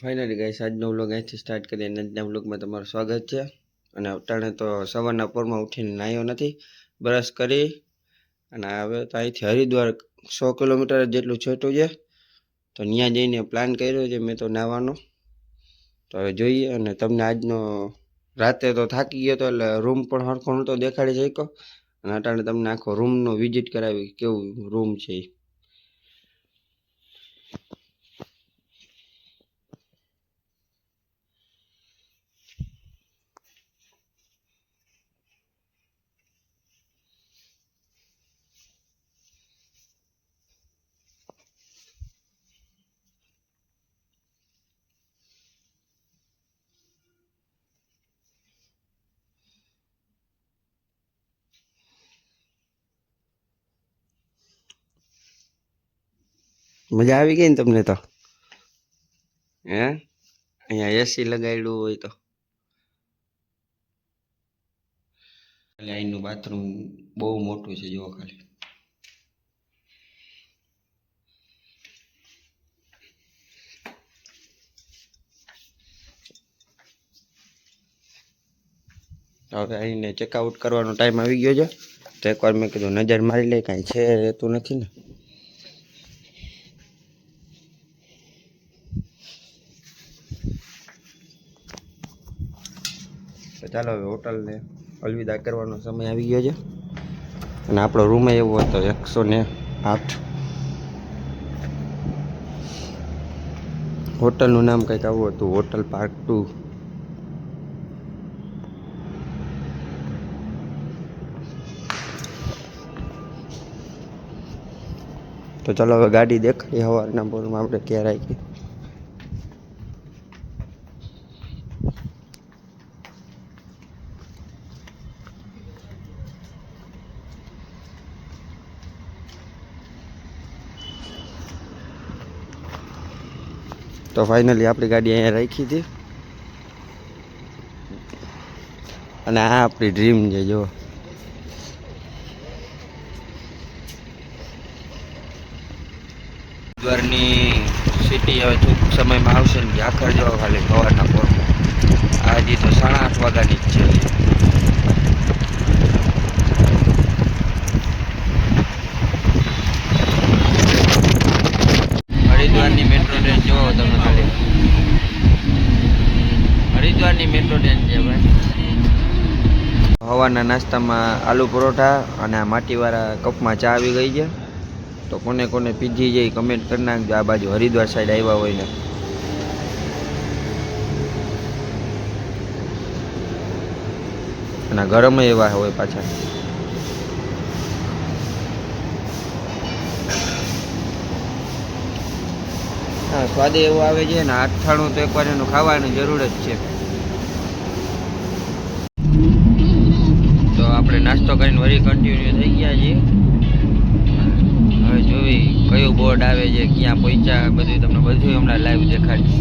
Finally guys આજનો vlog અહીંથી start કરીએ આજના વ્લોગમાં તમારું સ્વાગત છે. અને અટાણે તો સવારના પોરમાં ઉઠીને નાહ્યો નથી બ્રશ કરી અને હવે તો અહીંથી હરિદ્વાર સો કિલોમીટર જેટલું છોટું છે. તો ત્યાં જઈને પ્લાન કર્યો છે મેં તો નાહવાનો તો હવે જોઈએ અને તમને આજનો રાતે તો થાકી ગયો તો એટલે રૂમ પણ હરખો તો દેખાડી શક્યો. અને અટાણે તમને આખો રૂમનો વિઝિટ કરાવી કેવું રૂમ છે મજા આવી ગઈ ને તમને તો? હે? અહીંયા એસી લગાડ્યું હોય તો. ખાલી અહીંનું બાથરૂમ બહુ મોટું છે, જુઓ ખાલી. હવે અહીંને ચેકઆઉટ કરવાનો ટાઈમ આવી ગયો છે. તો એકવાર મેં કીધું, નજર મારી લે, કાંઈ છે રહેતું નથી ને. તો ચાલો હવે હોટલને અલવિદા કરવાનો સમય આવી ગયો છે. અને આપણો રૂમ એવો હતો એકસો ને આઠ. હોટલનું નામ કંઈક આવું હતું, હોટલ પાર્ક ટુ. તો ચાલો હવે ગાડી દેખાડી સવારના પોરમાં આપણે ક્યાં રાખી તો ફાઇનલી આપણી ગાડી અહીંયા રાખી હતી. અને આ આપણી ડ્રીમ છે, જો. દ્વારની સિટી હવે ટૂંક સમયમાં આવશે ને ઝાખર જવા ખાલી સવારના પોરમાં. આજે તો સાડા આઠ વાગ્યાની જ છે હરિદ્વારની મેટ્રો ટ્રેન જોવો તમે ખાલી. હરિદ્વારની મેટ્રો ટ્રેન છે ભાઈ. હવાના નાસ્તામાં આલુ પરોઠા અને આ માટીવાળા કપમાં ચા આવી ગઈ છે. તો કોને કોને પીધી જઈ કમેન્ટ કરી નાખજો. આ બાજુ હરિદ્વાર સાઈડ આવ્યા હોય ને. અને ગરમ એવા હોય પાછા. સ્વાદે એવું આવે છે ને અઠાણું તો એકવાર એનું ખાવાની જરૂર જ છે. તો આપણે નાસ્તો કરીને વળી કન્ટિન્યુ થઈ ગયા છીએ. હવે જોઈ કયું બોર્ડ આવે છે, ક્યાં પહોંચ્યા, બધું તમને બધું હમણાં લાઈવ દેખાડી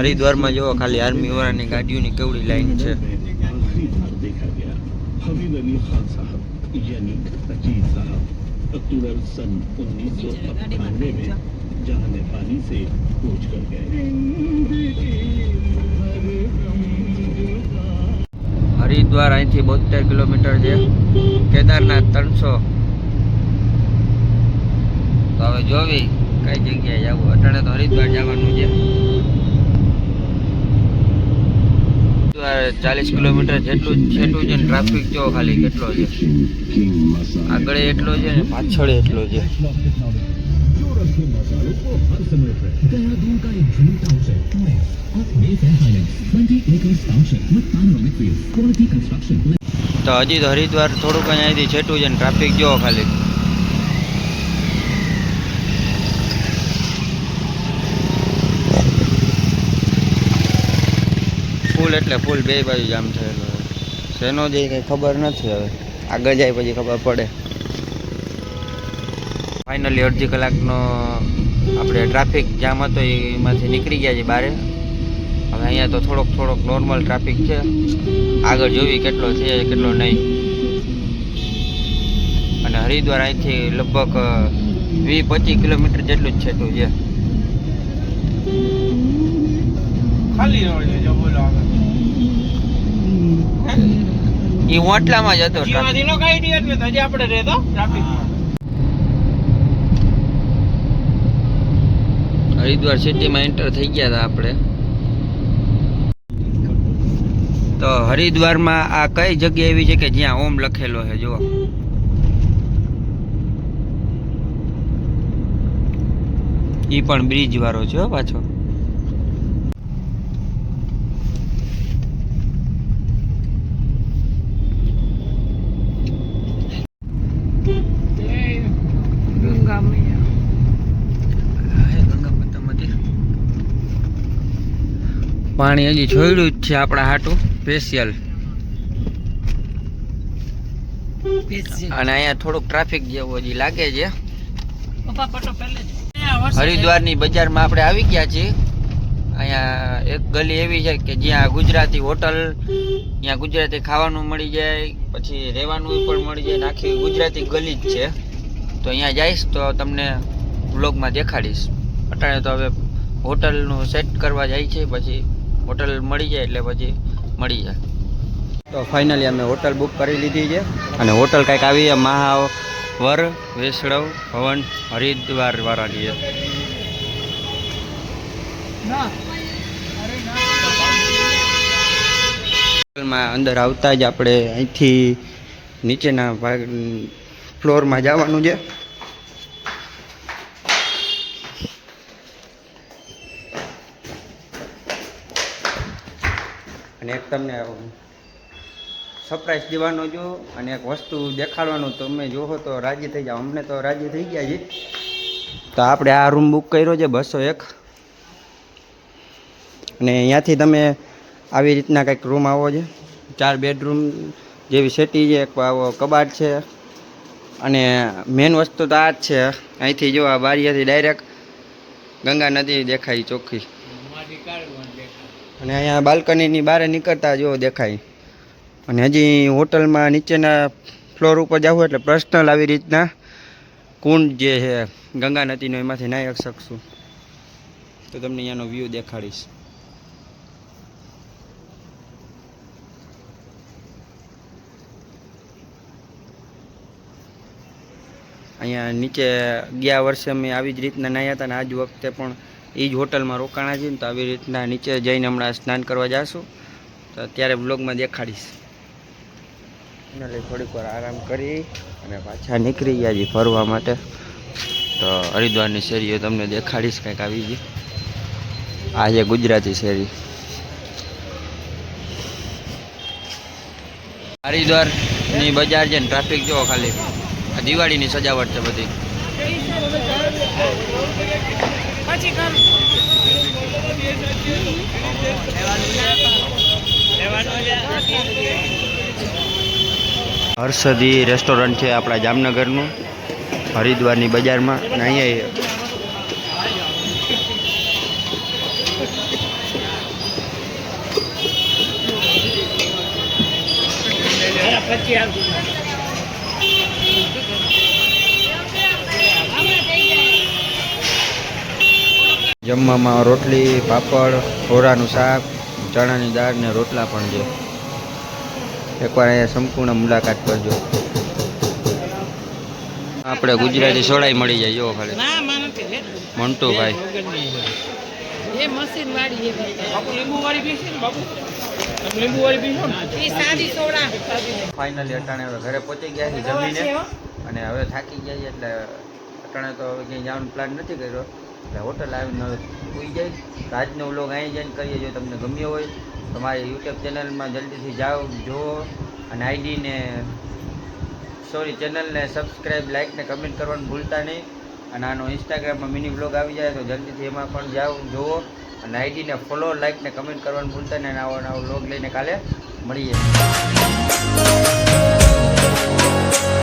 હરિદ્વારમાં જોવો ખાલી આર્મી વાળાની ગાડીઓની કેવડી લાઈન છે. હરિદ્વાર ખાન સાહેબ યાની અજીત સાહેબ. अक्टूबर सन उन्नीस सौ अट्ठानवे में जहां नेपाली से कूच कर गए હરિદ્વાર અહીંથી બોતેર કિલોમીટર છે કેદારનાથ ત્રણસો તો હવે જોવી કઈ જગ્યાએ જવું અટાણે તો હરિદ્વાર જવાનું છે હરિદ્વાર ચાલીસ કિલોમીટર જેટલું છેટું છે ને ટ્રાફિક જો ખાલી કેટલો છે? આગળ એટલો છે ને પાછળ એટલો છે. તો હજી તો હરિદ્વાર થોડુંક અહીંયાથી છેટું છે ને ટ્રાફિક જો ખાલી. ફૂલ એટલે ફૂલ બે બાજુ જામ થયેલો શેનો જે કંઈ ખબર નથી હવે. આગળ જાય પછી ખબર પડે. ફાઇનલી અડધી કલાકનો આપણે ટ્રાફિક જામ હતો, એમાંથી નીકળી ગયા છે બારે. હવે અહીંયા તો થોડોક થોડોક નોર્મલ ટ્રાફિક છે. આગળ જોવી કેટલો છે, કેટલો નહીં. અને હરિદ્વાર અહીંથી લગભગ વીસ પચીસ કિલોમીટર જેટલું જ છે તું જે. ખાલી એ હોટલામાં જ હતો જીવાદીનો કઈ કાઈ દી હજી આપણે રહેતો ટ્રાફિક હરિદ્વાર સિટીમાં એન્ટર થઈ ગયા હતા આપણે. તો હરિદ્વારમાં આ કઈ જગ્યા એવી છે કે જ્યાં ઓમ લખેલો છે જુઓ. એ પણ બ્રિજ વાળો છે હો પાછો ગંગા મૈયા હે ગંગા માતા મંદિર પાણી હજી છોડ્યું જ છે આપણા હાટું સ્પેશિયલ અને અહીંયા થોડુંક ટ્રાફિક જેવું હજી લાગે છે. હરિદ્વારની બજારમાં આપણે આવી ગયા છીએ. અહીંયા એક ગલી એવી છે કે જ્યાં ગુજરાતી હોટલ ત્યાં ગુજરાતી ખાવાનું મળી જાય પછી રહેવાનું પણ મળી જાય આખી ગુજરાતી ગલી જ છે. તો અહીંયા જઈશ તો તમને બ્લોગમાં દેખાડીશ. અટાણે તો હવે હોટલનું સેટ કરવા જાય છે પછી હોટલ મળી જાય એટલે પછી મળી જાય. તો ફાઇનલી અમે હોટલ બુક કરી લીધી છે. અને હોટલ કંઈક આવી છે, મહાવર, વૈષ્ણવ ભવન, હરિદ્વાર વાળાની છે. હોટલમાં અંદર આવતા જ આપણે અહીંથી નીચેના ભાગ, ફ્લોરમાં જવાનું છે. તમને સરપ્રાઈઝ દેવાનો જો અને એક વસ્તુ દેખાડવાનું તમે જોહો તો રાજી થઈ જાઓ. અમને તો રાજી થઈ ગયા છે તો આપણે આ રૂમ બુક કર્યો છે બસો એક. અને અહીંયાથી તમે આવી રીતના કંઈક રૂમ આવો છે. ચાર બેડરૂમ જેવી સેટી છે, એક આવો કબાટ છે. અને મેન વસ્તુ તો આ જ છે. અહીંથી જો આ બારીયાથી ડાયરેક્ટ ગંગા નદી દેખાય ચોખ્ખી. અને અહીંયા બાલ્કનીની બહાર નીકળતા જો દેખાય. અને હજી હોટલમાં નીચેના ફ્લોર ઉપર જવું એટલે પર્સનલ આવી રીતના કુંડ જે છે, ગંગા નદીનો એમાંથી નાહી શકશું તો તમને અહીંયાનો વ્યૂ દેખાડીશ. અહીંયા નીચે ગયા વર્ષે અમે આવી જ રીતના નાહ્યા હતા અને આજ વખતે પણ એ જ હોટલમાં રોકાણા છે તો આવી રીતના નીચે જઈને હમણાં સ્નાન કરવા જાશું. તો અત્યારે બ્લોગમાં દેખાડીશ. એના થોડીક વાર આરામ કરી અને પાછા નીકળી ગયા છીએ ફરવા માટે. તો હરિદ્વારની શેરીઓ તમને દેખાડીશ કંઈક આવી ગઈ. આ છે ગુજરાતી શેરી. હરિદ્વારની બજાર છે ને ટ્રાફિક જુઓ ખાલી. આ દિવાળીની સજાવટ છે બધી. હર્ષદી રેસ્ટોરન્ટ છે આપણા જામનગરનું હરિદ્વારની બજારમાં અને અહીંયા પછી જમવામાં રોટલી પાપડ હોરાનું શાક ચણાની દાળ ને રોટલા પણ છે. એકવાર અહીંયા સંપૂર્ણ મુલાકાત કરજો. આપણે ગુજરાતી સોડાઈ મળી જાય જો ખાલી. ના માં નથી મંટુભાઈ. ફાઇનલી અટાણે હવે ઘરે પહોંચી ગયા છે જમીને અને હવે થાકી ગયા છે એટલે અટાણે તો હવે ક્યાંય જવાનો પ્લાન નથી કર્યો. એટલે હોટલ આવીને સુઈ જાય. રાતનો વ્લોગ અહીં જઈને કરીએ. જો તમને ગમ્યો હોય તમારી યુટ્યુબ ચેનલમાં જલ્દીથી જાઓ, જુઓ. અને આઈડીને સોરી ચેનલને સબસ્ક્રાઈબ લાઇક ને કમેન્ટ કરવાનું ભૂલતા નહીં. અને આનો ઇન્સ્ટાગ્રામમાં મિની વ્લોગ આવી જાય તો જલ્દીથી એમાં પણ જાઓ, જુઓ. અને આઈડીને ફોલો લાઇક ને કમેન્ટ કરવાનું ભૂલતા નહીં. અને આવો નવો વ્લોગ લઈને કાલે મળીએ.